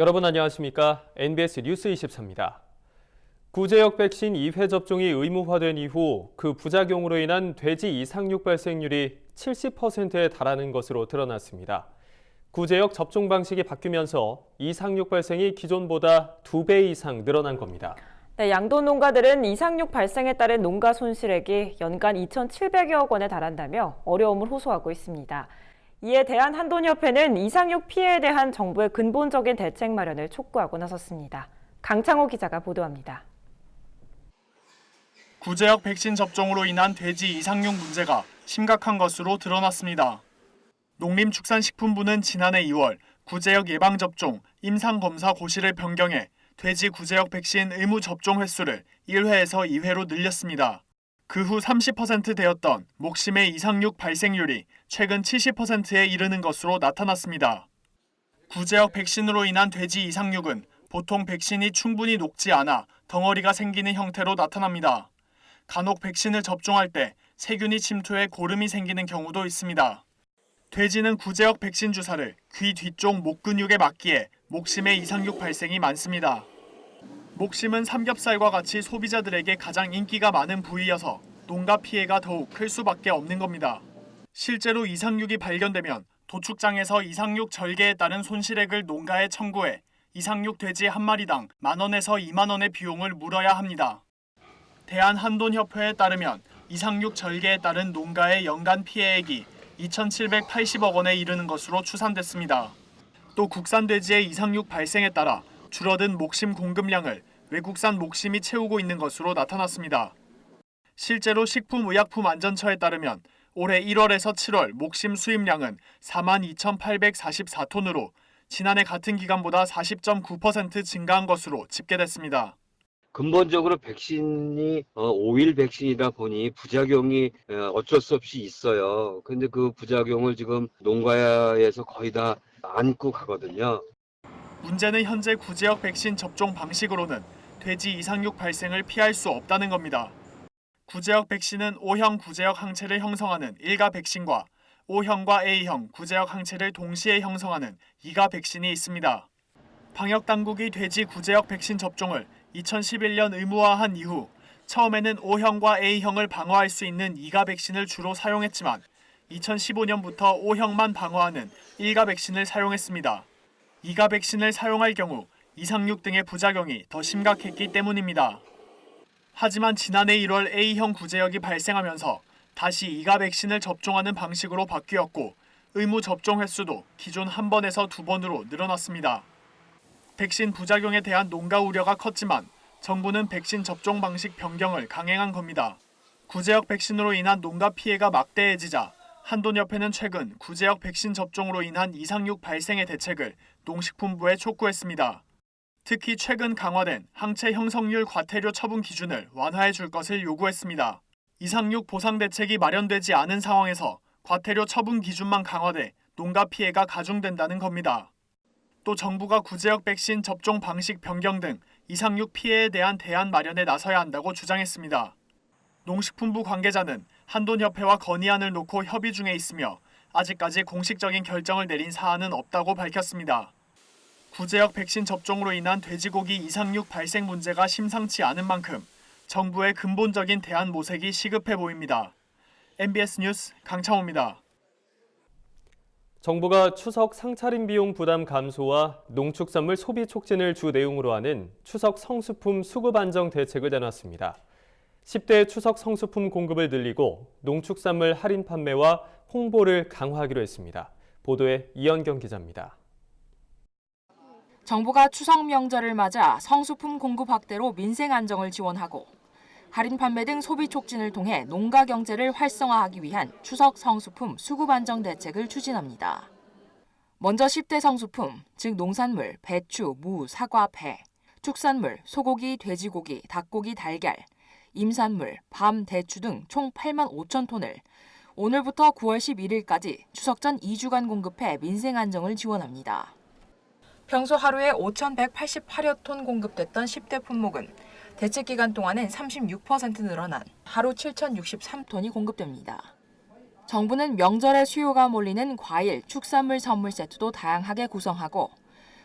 여러분 안녕하십니까? NBS 뉴스 24입니다. 구제역 백신 2회 접종이 의무화된 이후 그 부작용으로 인한 돼지 이상육 발생률이 70%에 달하는 것으로 드러났습니다. 구제역 접종 방식이 바뀌면서 이상육 발생이 기존보다 2배 이상 늘어난 겁니다. 네, 양돈 농가들은 이상육 발생에 따른 농가 손실액이 연간 2,700여억 원에 달한다며 어려움을 호소하고 있습니다. 이에 대한 한돈협회는 이상육 피해에 대한 정부의 근본적인 대책 마련을 촉구하고 나섰습니다. 강창호 기자가 보도합니다. 구제역 백신 접종으로 인한 돼지 이상육 문제가 심각한 것으로 드러났습니다. 농림축산식품부는 지난해 2월 구제역 예방접종, 임상검사 고시를 변경해 돼지 구제역 백신 의무 접종 횟수를 1회에서 2회로 늘렸습니다. 그 후 30% 되었던 목심의 이상육 발생률이 최근 70%에 이르는 것으로 나타났습니다. 구제역 백신으로 인한 돼지 이상육은 보통 백신이 충분히 녹지 않아 덩어리가 생기는 형태로 나타납니다. 간혹 백신을 접종할 때 세균이 침투해 고름이 생기는 경우도 있습니다. 돼지는 구제역 백신 주사를 귀 뒤쪽 목 근육에 맞기에 목심의 이상육 발생이 많습니다. 목심은 삼겹살과 같이 소비자들에게 가장 인기가 많은 부위여서 농가 피해가 더욱 클 수밖에 없는 겁니다. 실제로 이상육이 발견되면 도축장에서 이상육 절개에 따른 손실액을 농가에 청구해 이상육 돼지 한 마리당 만 원에서 2만 원의 비용을 물어야 합니다. 대한한돈협회에 따르면 이상육 절개에 따른 농가의 연간 피해액이 2,780억 원에 이르는 것으로 추산됐습니다. 또 국산 돼지의 이상육 발생에 따라 줄어든 목심 공급량을 외국산 목심이 채우고 있는 것으로 나타났습니다. 실제로 식품의약품안전처에 따르면 올해 1월에서 7월 목심 수입량은 42,844톤으로 지난해 같은 기간보다 40.9% 증가한 것으로 집계됐습니다. 근본적으로 백신이 어, 오일 백신이다 보니 부작용이 어, 어쩔 수 없이 있어요. 근데 그 부작용을 지금 농가에서 거의 다 안고 가거든요. 문제는 현재 구제역 백신 접종 방식으로는 돼지 이상육 발생을 피할 수 없다는 겁니다. 구제역 백신은 O형 구제역 항체를 형성하는 1가 백신과 O형과 A형 구제역 항체를 동시에 형성하는 2가 백신이 있습니다. 방역 당국이 돼지 구제역 백신 접종을 2011년 의무화한 이후 처음에는 O형과 A형을 방어할 수 있는 2가 백신을 주로 사용했지만 2015년부터 O형만 방어하는 1가 백신을 사용했습니다. 2가 백신을 사용할 경우 이상육 등의 부작용이 더 심각했기 때문입니다. 하지만 지난해 1월 A형 구제역이 발생하면서 다시 2가 백신을 접종하는 방식으로 바뀌었고 의무 접종 횟수도 기존 한 번에서 두 번으로 늘어났습니다. 백신 부작용에 대한 농가 우려가 컸지만 정부는 백신 접종 방식 변경을 강행한 겁니다. 구제역 백신으로 인한 농가 피해가 막대해지자 한돈협회는 최근 구제역 백신 접종으로 인한 이상육 발생의 대책을 농식품부에 촉구했습니다. 특히 최근 강화된 항체 형성률 과태료 처분 기준을 완화해 줄 것을 요구했습니다. 이상육 보상 대책이 마련되지 않은 상황에서 과태료 처분 기준만 강화돼 농가 피해가 가중된다는 겁니다. 또 정부가 구제역 백신 접종 방식 변경 등 이상육 피해에 대한 대안 마련에 나서야 한다고 주장했습니다. 농식품부 관계자는 한돈협회와 건의안을 놓고 협의 중에 있으며 아직까지 공식적인 결정을 내린 사안은 없다고 밝혔습니다. 구제역 백신 접종으로 인한 돼지고기 이상육 발생 문제가 심상치 않은 만큼 정부의 근본적인 대안 모색이 시급해 보입니다. MBS 뉴스 강창호입니다. 정부가 추석 상차림 비용 부담 감소와 농축산물 소비 촉진을 주 내용으로 하는 추석 성수품 수급 안정 대책을 내놨습니다. 10대 추석 성수품 공급을 늘리고 농축산물 할인 판매와 홍보를 강화하기로 했습니다. 보도에 이현경 기자입니다. 정부가 추석 명절을 맞아 성수품 공급 확대로 민생 안정을 지원하고 할인 판매 등 소비 촉진을 통해 농가 경제를 활성화하기 위한 추석 성수품 수급 안정 대책을 추진합니다. 먼저 10대 성수품, 즉 농산물, 배추, 무, 사과, 배, 축산물, 소고기, 돼지고기, 닭고기, 달걀, 임산물, 밤, 대추 등 총 8만 5천 톤을 오늘부터 9월 11일까지 추석 전 2주간 공급해 민생 안정을 지원합니다. 평소 하루에 5,188여 톤 공급됐던 10대 품목은 대책 기간 동안엔 36% 늘어난 하루 7,063톤이 공급됩니다. 정부는 명절에 수요가 몰리는 과일, 축산물 선물 세트도 다양하게 구성하고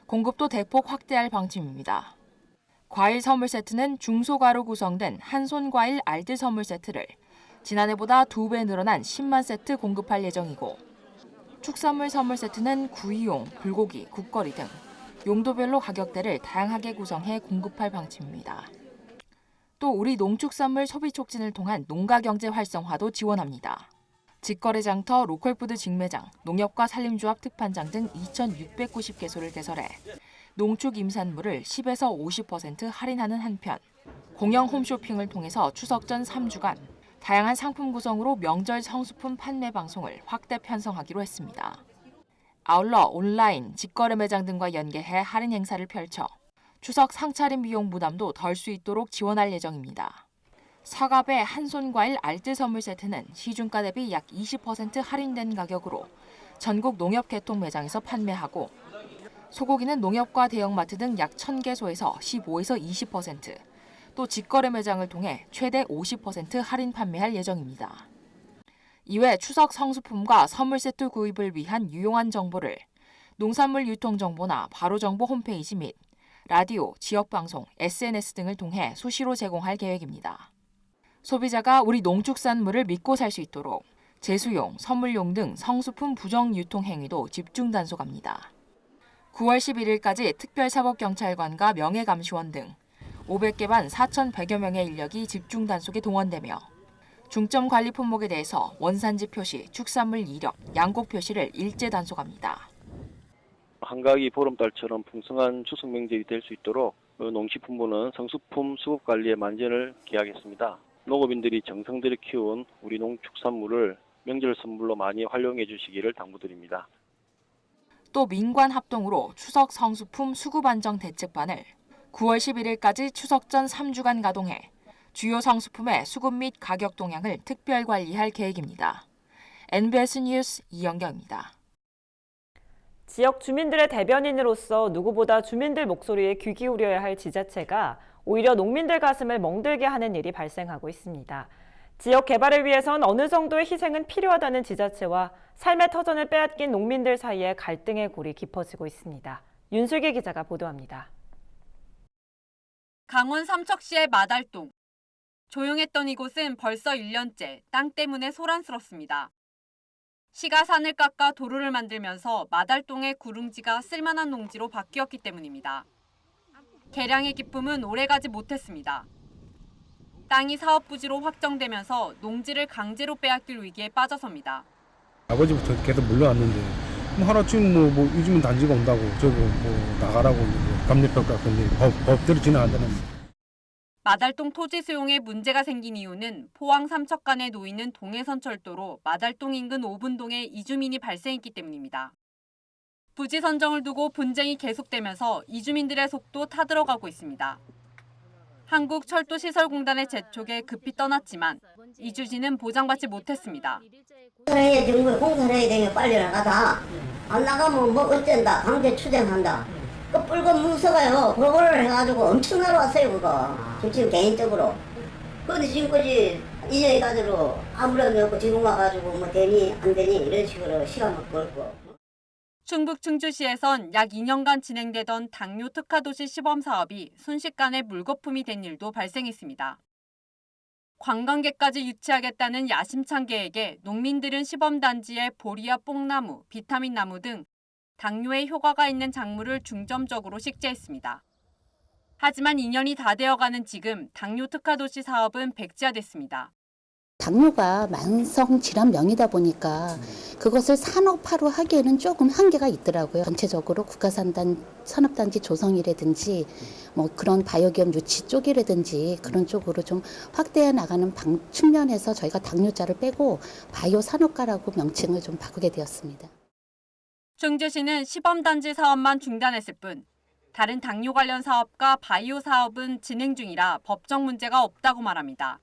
공급도 대폭 확대할 방침입니다. 과일 선물 세트는 중소가로 구성된 한손 과일 알뜰 선물 세트를 지난해보다 2배 늘어난 10만 세트 공급할 예정이고 축산물 선물 세트는 구이용, 불고기, 국거리 등 용도별로 가격대를 다양하게 구성해 공급할 방침입니다. 또 우리 농축산물 소비 촉진을 통한 농가 경제 활성화도 지원합니다. 직거래 장터, 로컬푸드 직매장, 농협과 산림조합 특판장 등 2,690개소를 개설해 농축 임산물을 10에서 50% 할인하는 한편 공영 홈쇼핑을 통해서 추석 전 3주간 다양한 상품 구성으로 명절 성수품 판매 방송을 확대 편성하기로 했습니다. 아울러 온라인, 직거래 매장 등과 연계해 할인 행사를 펼쳐 추석 상차림 비용 부담도 덜 수 있도록 지원할 예정입니다. 사갑의 한손 과일 알뜰 선물 세트는 시중가 대비 약 20% 할인된 가격으로 전국 농협 개통 매장에서 판매하고 소고기는 농협과 대형마트 등 약 1000개소에서 15에서 20%, 또 직거래 매장을 통해 최대 50% 할인 판매할 예정입니다. 이외 추석 성수품과 선물 세트 구입을 위한 유용한 정보를 농산물 유통 정보나 바로 정보 홈페이지 및 라디오, 지역 방송, SNS 등을 통해 수시로 제공할 계획입니다. 소비자가 우리 농축산물을 믿고 살 수 있도록 제수용, 선물용 등 성수품 부정 유통 행위도 집중 단속합니다. 9월 11일까지 특별사법경찰관과 명예감시원 등 500개 반 4,100여 명의 인력이 집중 단속에 동원되며 중점 관리 품목에 대해서 원산지 표시, 축산물 이력, 양곡 표시를 일제 단속합니다. 한가위 보름달처럼 풍성한 추석 명절이 될 수 있도록 어, 농식품부는 성수품 수급 관리에 만전을 기하겠습니다. 농업인들이 정성 들여 키운 우리 농축산물을 명절 선물로 많이 활용해 주시기를 당부드립니다. 또 민관 합동으로 추석 성수품 수급 안정 대책반을 9월 11일까지 추석 전 3주간 가동해 주요 성수품의 수급 및 가격 동향을 특별 관리할 계획입니다. NBS 뉴스 이영경입니다. 지역 주민들의 대변인으로서 누구보다 주민들 목소리에 귀 기울여야 할 지자체가 오히려 농민들 가슴을 멍들게 하는 일이 발생하고 있습니다. 지역 개발을 위해선 어느 정도의 희생은 필요하다는 지자체와 삶의 터전을 빼앗긴 농민들 사이에 갈등의 골이 깊어지고 있습니다. 윤슬기 기자가 보도합니다. 강원 삼척시의 마달동. 조용했던 이곳은 벌써 1년째 땅 때문에 소란스럽습니다. 시가 산을 깎아 도로를 만들면서 마달동의 구릉지가 쓸만한 농지로 바뀌었기 때문입니다. 개량의 기쁨은 오래가지 못했습니다. 땅이 사업부지로 확정되면서 농지를 강제로 빼앗길 위기에 빠져섭니다. 아버지부터 계속 물려왔는데 뭐 하루쯤 뭐, 뭐 요즘은 단지가 온다고 저거 뭐 나가라고 뭐 감리평가 근데 법, 법대로 진행한다는 마달동 토지 수용에 문제가 생긴 이유는 포항 삼척 간에 놓이는 동해선 철도로 마달동 인근 오분동에 이주민이 발생했기 때문입니다. 부지 선정을 두고 분쟁이 계속되면서 이주민들의 속도 타들어가고 있습니다. 한국철도시설공단의 재촉에 급히 떠났지만 이주지는 보장받지 못했습니다. 공사를 해야 되면 빨리 나가다. 안 나가면 뭐 어쩐다. 강제 추정한다. 그 붉은 문서가요. 보고를 해가지고 엄청 날아왔어요, 그거. 지금 개인적으로. 근데 지금까지 이전해가지고 아무런 없고 지금 와가지고 뭐 되니 안 되니 이런 식으로 시간만 벌고. 충북 충주시에선 약 2년간 진행되던 당뇨 특화 도시 시범 사업이 순식간에 물거품이 된 일도 발생했습니다. 관광객까지 유치하겠다는 야심찬 계획에 농민들은 시범 단지에 보리와 뽕나무, 비타민 나무 등 당뇨에 효과가 있는 작물을 중점적으로 식재했습니다. 하지만 2년이 다 되어가는 지금 당뇨 특화 도시 사업은 백지화됐습니다. 당뇨가 만성 질환명이다 보니까 그것을 산업화로 하기에는 조금 한계가 있더라고요. 전체적으로 국가산단 산업단지 조성이라든지 뭐 그런 바이오기업 유치 쪽이라든지 그런 쪽으로 좀 확대해 나가는 방, 측면에서 저희가 당뇨자를 빼고 바이오 산업가라고 명칭을 좀 바꾸게 되었습니다. 충주시는 시범단지 사업만 중단했을 뿐 다른 당뇨 관련 사업과 바이오 사업은 진행 중이라 법적 문제가 없다고 말합니다.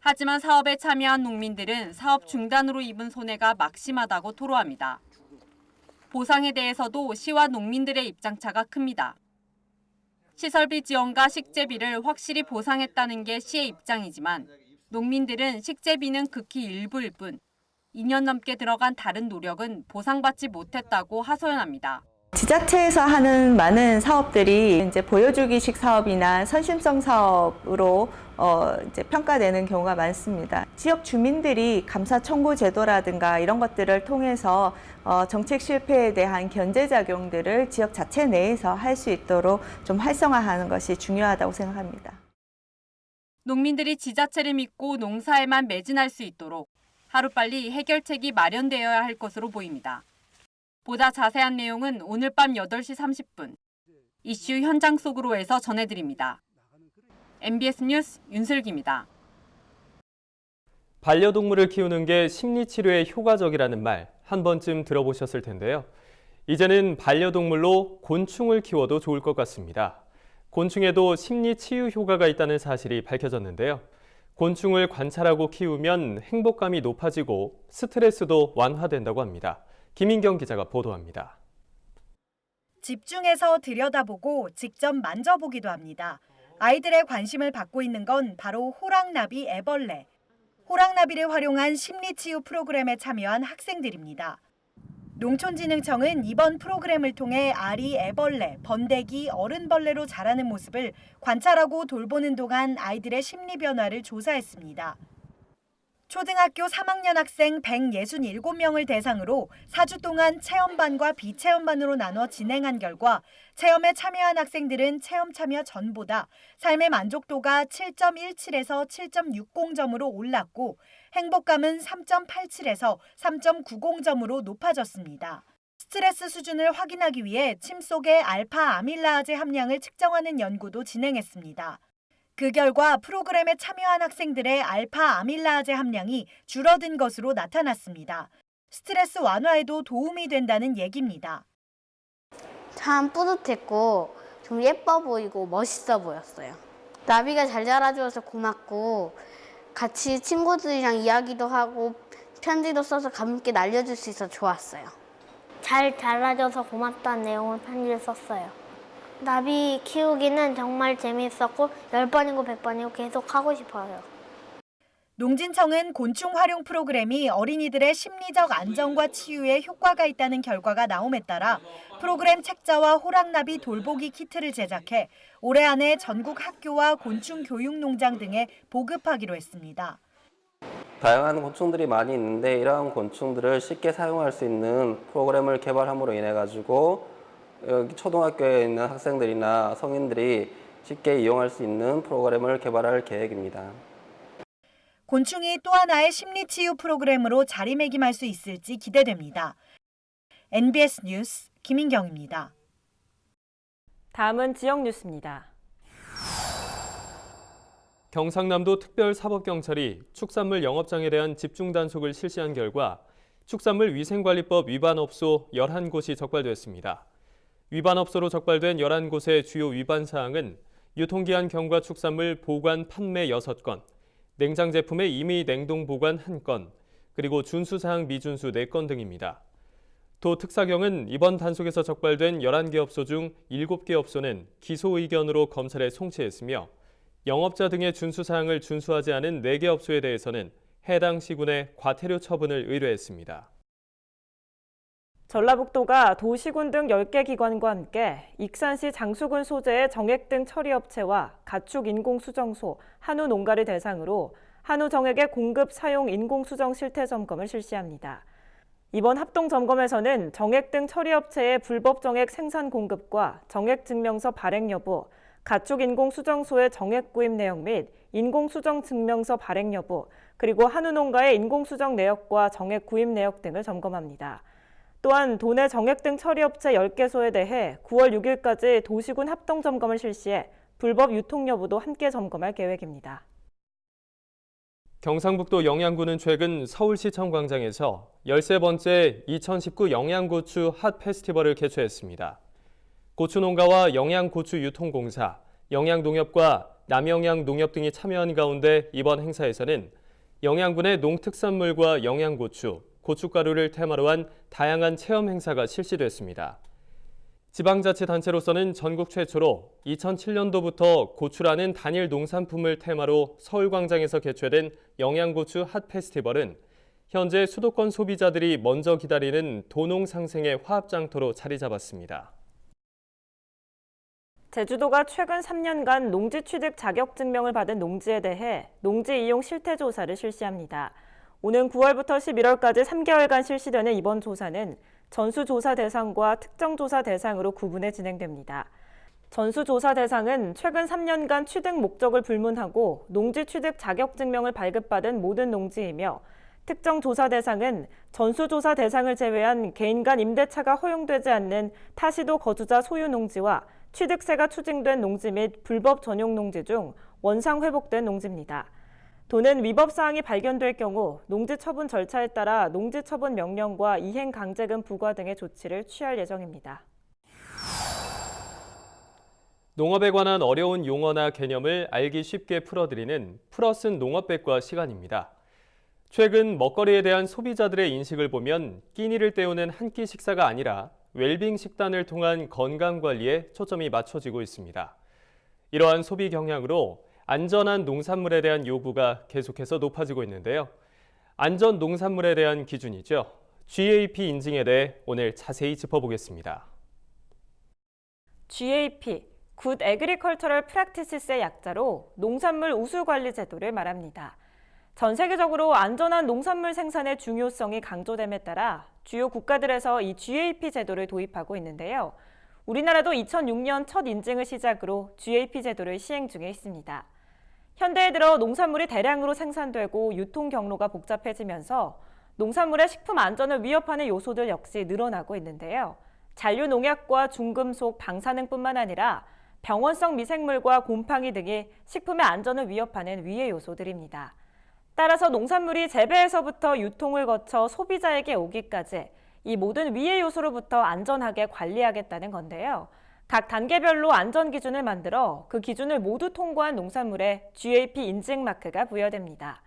하지만 사업에 참여한 농민들은 사업 중단으로 입은 손해가 막심하다고 토로합니다. 보상에 대해서도 시와 농민들의 입장차가 큽니다. 시설비 지원과 식재비를 확실히 보상했다는 게 시의 입장이지만 농민들은 식재비는 극히 일부일 뿐 2년 넘게 들어간 다른 노력은 보상받지 못했다고 하소연합니다. 지자체에서 하는 많은 사업들이 이제 보여주기식 사업이나 선심성 사업으로 어 이제 평가되는 경우가 많습니다. 지역 주민들이 감사 청구 제도라든가 이런 것들을 통해서 어 정책 실패에 대한 견제 작용들을 지역 자체 내에서 할 수 있도록 좀 활성화하는 것이 중요하다고 생각합니다. 농민들이 지자체를 믿고 농사에만 매진할 수 있도록 하루빨리 해결책이 마련되어야 할 것으로 보입니다. 보다 자세한 내용은 오늘 밤 8시 30분 이슈 현장 속으로에서 전해드립니다. MBS 뉴스 윤슬기입니다. 반려동물을 키우는 게 심리치료에 효과적이라는 말 한 번쯤 들어보셨을 텐데요. 이제는 반려동물로 곤충을 키워도 좋을 것 같습니다. 곤충에도 심리치유 효과가 있다는 사실이 밝혀졌는데요. 곤충을 관찰하고 키우면 행복감이 높아지고 스트레스도 완화된다고 합니다. 김인경 기자가 보도합니다. 집중해서 들여다보고 직접 만져보기도 합니다. 아이들의 관심을 받고 있는 건 바로 호랑나비 애벌레. 호랑나비를 활용한 심리치유 프로그램에 참여한 학생들입니다. 농촌진흥청은 이번 프로그램을 통해 알이 애벌레, 번데기, 어른벌레로 자라는 모습을 관찰하고 돌보는 동안 아이들의 심리 변화를 조사했습니다. 초등학교 3학년 학생 167명을 대상으로 4주 동안 체험반과 비체험반으로 나눠 진행한 결과 체험에 참여한 학생들은 체험 참여 전보다 삶의 만족도가 7.17에서 7.60점으로 올랐고 행복감은 3.87에서 3.90점으로 높아졌습니다. 스트레스 수준을 확인하기 위해 침 속의 알파 아밀라아제 함량을 측정하는 연구도 진행했습니다. 그 결과 프로그램에 참여한 학생들의 알파 아밀라아제 함량이 줄어든 것으로 나타났습니다. 스트레스 완화에도 도움이 된다는 얘기입니다. 참 뿌듯했고 좀 예뻐 보이고 멋있어 보였어요. 나비가 잘 자라줘서 고맙고 같이 친구들이랑 이야기도 하고 편지도 써서 가볍게 날려줄 수 있어 좋았어요. 잘 자라줘서 고맙다는 내용을 편지를 썼어요. 나비 키우기는 정말 재미있었고 10번이고 100번이고 계속 하고 싶어요. 농진청은 곤충 활용 프로그램이 어린이들의 심리적 안정과 치유에 효과가 있다는 결과가 나옴에 따라 프로그램 책자와 호랑나비 돌보기 키트를 제작해 올해 안에 전국 학교와 곤충 교육 농장 등에 보급하기로 했습니다. 다양한 곤충들이 많이 있는데 이러한 곤충들을 쉽게 사용할 수 있는 프로그램을 개발함으로 인해 가지고 초등학교에 있는 학생들이나 성인들이 쉽게 이용할 수 있는 프로그램을 개발할 계획입니다. 곤충이 또 하나의 심리치유 프로그램으로 자리매김할 수 있을지 기대됩니다. NBS 뉴스 김인경입니다. 다음은 지역 뉴스입니다. 경상남도 특별사법경찰이 축산물 영업장에 대한 집중 단속을 실시한 결과 축산물 위생관리법 위반 업소 11곳이 적발됐습니다. 위반 업소로 적발된 11곳의 주요 위반 사항은 유통기한 경과 축산물 보관 판매 6건, 냉장 제품의 임의 냉동 보관 1건, 그리고 준수사항 미준수 4건 등입니다. 도 특사경은 이번 단속에서 적발된 11개 업소 중 7개 업소는 기소 의견으로 검찰에 송치했으며 영업자 등의 준수사항을 준수하지 않은 4개 업소에 대해서는 해당 시군의 과태료 처분을 의뢰했습니다. 전라북도가 도시군 등 10개 기관과 함께 익산시 장수군 소재의 정액 등 처리업체와 가축 인공수정소, 한우 농가를 대상으로 한우 정액의 공급 사용 인공수정 실태 점검을 실시합니다. 이번 합동 점검에서는 정액 등 처리업체의 불법 정액 생산 공급과 정액 증명서 발행 여부, 가축 인공수정소의 정액 구입 내역 및 인공수정 증명서 발행 여부, 그리고 한우 농가의 인공수정 내역과 정액 구입 내역 등을 점검합니다. 또한 도내 정액 등 처리업체 10개소에 대해 9월 6일까지 도시군 합동 점검을 실시해 불법 유통 여부도 함께 점검할 계획입니다. 경상북도 영양군은 최근 서울시청 광장에서 13번째 2019 영양고추 핫 페스티벌을 개최했습니다. 고추농가와 영양고추 유통공사, 영양농협과 남영양농협 등이 참여한 가운데 이번 행사에서는 영양군의 농특산물과 영양고추, 고춧가루를 테마로 한 다양한 체험 행사가 실시됐습니다. 지방자치단체로서는 전국 최초로 2007년도부터 고추라는 단일 농산품을 테마로 서울광장에서 개최된 영양고추 핫 페스티벌은 현재 수도권 소비자들이 먼저 기다리는 도농 상생의 화합장터로 자리 잡았습니다. 제주도가 최근 3년간 농지 취득 자격 증명을 받은 농지에 대해 농지 이용 실태 조사를 실시합니다. 오는 9월부터 11월까지 3개월간 실시되는 이번 조사는 전수조사 대상과 특정조사 대상으로 구분해 진행됩니다. 전수조사 대상은 최근 3년간 취득 목적을 불문하고 농지 취득 자격 증명을 발급받은 모든 농지이며 특정 조사 대상은 전수조사 대상을 제외한 개인 간 임대차가 허용되지 않는 타시도 거주자 소유 농지와 취득세가 추징된 농지 및 불법 전용 농지 중 원상 회복된 농지입니다. 도는 위법 사항이 발견될 경우 농지 처분 절차에 따라 농지 처분 명령과 이행 강제금 부과 등의 조치를 취할 예정입니다. 농업에 관한 어려운 용어나 개념을 알기 쉽게 풀어드리는 풀어쓴 농업백과 시간입니다. 최근 먹거리에 대한 소비자들의 인식을 보면 끼니를 때우는 한 끼 식사가 아니라 웰빙 식단을 통한 건강 관리에 초점이 맞춰지고 있습니다. 이러한 소비 경향으로 안전한 농산물에 대한 요구가 계속해서 높아지고 있는데요. 안전 농산물에 대한 기준이죠. GAP 인증에 대해 오늘 자세히 짚어보겠습니다. GAP, Good Agricultural Practices의 약자로 농산물 우수 관리 제도를 말합니다. 전 세계적으로 안전한 농산물 생산의 중요성이 강조됨에 따라 주요 국가들에서 이 GAP 제도를 도입하고 있는데요. 우리나라도 2006년 첫 인증을 시작으로 GAP 제도를 시행 중에 있습니다. 현대에 들어 농산물이 대량으로 생산되고 유통 경로가 복잡해지면서 농산물의 식품 안전을 위협하는 요소들 역시 늘어나고 있는데요. 잔류 농약과 중금속, 방사능뿐만 아니라 병원성 미생물과 곰팡이 등이 식품의 안전을 위협하는 위해 요소들입니다. 따라서 농산물이 재배에서부터 유통을 거쳐 소비자에게 오기까지 이 모든 위해 요소로부터 안전하게 관리하겠다는 건데요. 각 단계별로 안전 기준을 만들어 그 기준을 모두 통과한 농산물에 GAP 인증 마크가 부여됩니다.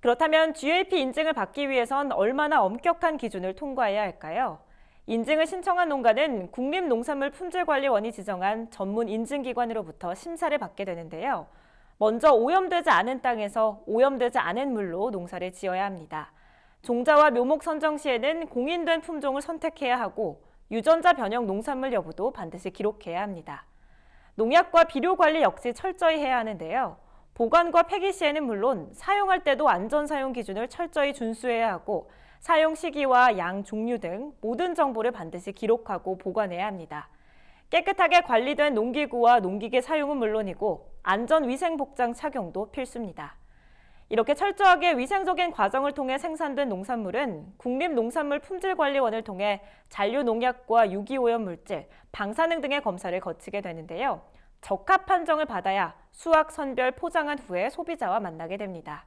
그렇다면 GAP 인증을 받기 위해선 얼마나 엄격한 기준을 통과해야 할까요? 인증을 신청한 농가는 국립농산물품질관리원이 지정한 전문 인증기관으로부터 심사를 받게 되는데요. 먼저 오염되지 않은 땅에서 오염되지 않은 물로 농사를 지어야 합니다. 종자와 묘목 선정 시에는 공인된 품종을 선택해야 하고 유전자 변형 농산물 여부도 반드시 기록해야 합니다. 농약과 비료 관리 역시 철저히 해야 하는데요. 보관과 폐기 시에는 물론 사용할 때도 안전 사용 기준을 철저히 준수해야 하고 사용 시기와 양 종류 등 모든 정보를 반드시 기록하고 보관해야 합니다. 깨끗하게 관리된 농기구와 농기계 사용은 물론이고 안전 위생 복장 착용도 필수입니다. 이렇게 철저하게 위생적인 과정을 통해 생산된 농산물은 국립농산물 품질관리원을 통해 잔류 농약과 유기오염 물질, 방사능 등의 검사를 거치게 되는데요. 적합 판정을 받아야 수확, 선별, 포장한 후에 소비자와 만나게 됩니다.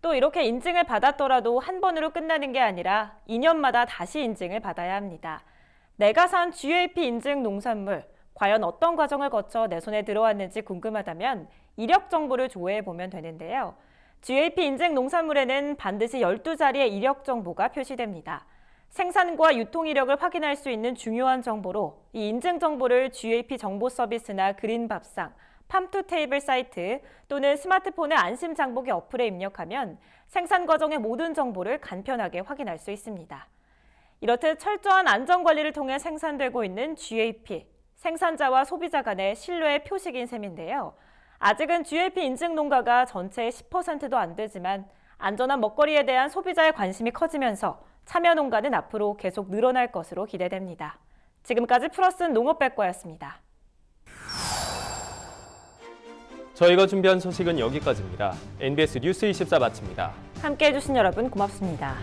또 이렇게 인증을 받았더라도 한 번으로 끝나는 게 아니라 2년마다 다시 인증을 받아야 합니다. 내가 산 GAP 인증 농산물, 과연 어떤 과정을 거쳐 내 손에 들어왔는지 궁금하다면 이력 정보를 조회해 보면 되는데요. GAP 인증 농산물에는 반드시 12자리의 이력 정보가 표시됩니다. 생산과 유통 이력을 확인할 수 있는 중요한 정보로 이 인증 정보를 GAP 정보 서비스나 그린밥상, 팜투 테이블 사이트 또는 스마트폰의 안심 장보기 어플에 입력하면 생산 과정의 모든 정보를 간편하게 확인할 수 있습니다. 이렇듯 철저한 안전 관리를 통해 생산되고 있는 GAP, 생산자와 소비자 간의 신뢰의 표식인 셈인데요. 아직은 GAP 인증 농가가 전체의 10%도 안 되지만 안전한 먹거리에 대한 소비자의 관심이 커지면서 참여 농가는 앞으로 계속 늘어날 것으로 기대됩니다. 지금까지 플러스 농업백과였습니다. 저희가 준비한 소식은 여기까지입니다. NBS 뉴스 24 마칩니다. 함께해 주신 여러분 고맙습니다.